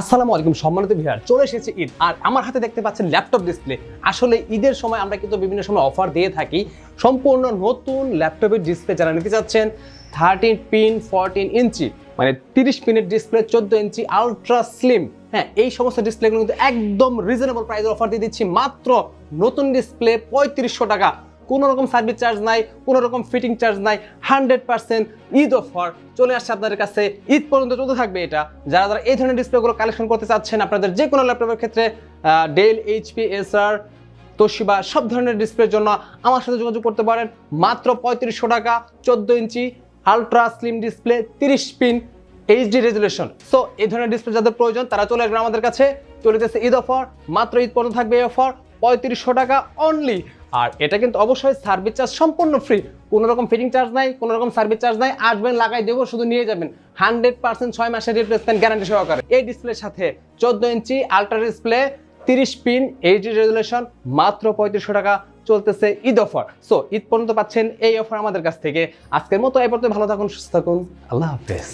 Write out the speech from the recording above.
আসসালামু আলাইকুম, সম্মানিত বিহার চলে এসেছে ঈদ, আর আমার হাতে দেখতে পাচ্ছেন ল্যাপটপ ডিসপ্লে আসলে ঈদের সময় আমরা কিন্তু বিভিন্ন সময় অফার দিয়ে থাকি। সম্পূর্ণ নতুন ল্যাপটপের ডিসপ্লে যারা নিতে চাচ্ছেন থার্টিন পিন ফোরটিন ইঞ্চি মানে তিরিশ পিনের ডিসপ্লে চোদ্দ ইঞ্চি আলট্রা স্লিম হ্যাঁ এই সমস্ত ডিসপ্লেগুলো কিন্তু একদম রিজনেবল প্রাইসের অফার দিয়ে দিচ্ছি। মাত্র নতুন ডিসপ্লে পঁয়ত্রিশশো টাকা। কোনো রকম সার্ভিস চার্জ নাই কোনো রকম ফিটিং চার্জ নাই হান্ড্রেড পার্সেন্ট ঈদ অফার চলে আসছে আপনাদের কাছে। ঈদ পর্যন্ত চলতে থাকবে এটা। যারা যারা এই ধরনের ডিসপ্লেগুলো কালেকশন করতে চাচ্ছেন, আপনাদের যে কোনো ল্যাপটপের ক্ষেত্রে ডেল এইচপি এসআর তোশিবা সব ধরনের ডিসপ্লের জন্য আমার সাথে যোগাযোগ করতে পারেন। মাত্র পঁয়ত্রিশশো টাকা, চোদ্দ ইঞ্চি আলট্রা স্লিম ডিসপ্লে তিরিশ পিন এইচডি রেজুলেশন সো এই ধরনের ডিসপ্লে যাদের প্রয়োজন, তারা চলে আসবেন আমাদের কাছে। চলে যাচ্ছে ঈদ অফার মাত্র ঈদ পর্যন্ত থাকবে এই অফার পঁয়ত্রিশশো টাকা অনলি আর এটা কিন্তু অবশ্যই সার্ভিস চার্জ সম্পূর্ণ ফ্রি কোনো রকম ফিটিং চার্জ নাই, কোনো রকম সার্ভিস চার্জ নাই। আসবেন, লাগাই দেবো, শুধু নিয়ে যাবেন। হান্ড্রেড পার্সেন্ট ছয় মাসের রিপ্লেসমেন্ট গ্যারান্টি সহকারে। এই ডিসপ্লের সাথে চোদ্দ ইঞ্চি আলট্রা ডিসপ্লে তিরিশ পিন এইচডি রেজুলেশন মাত্র পঁয়ত্রিশশো টাকা চলতেছে ঈদ অফার সো ঈদ পর্যন্ত পাচ্ছেন এই অফার আমাদের কাছ থেকে। আজকের মতো এই পর্যন্ত ভালো থাকুন, সুস্থ থাকুন। আল্লাহ হাফেজ।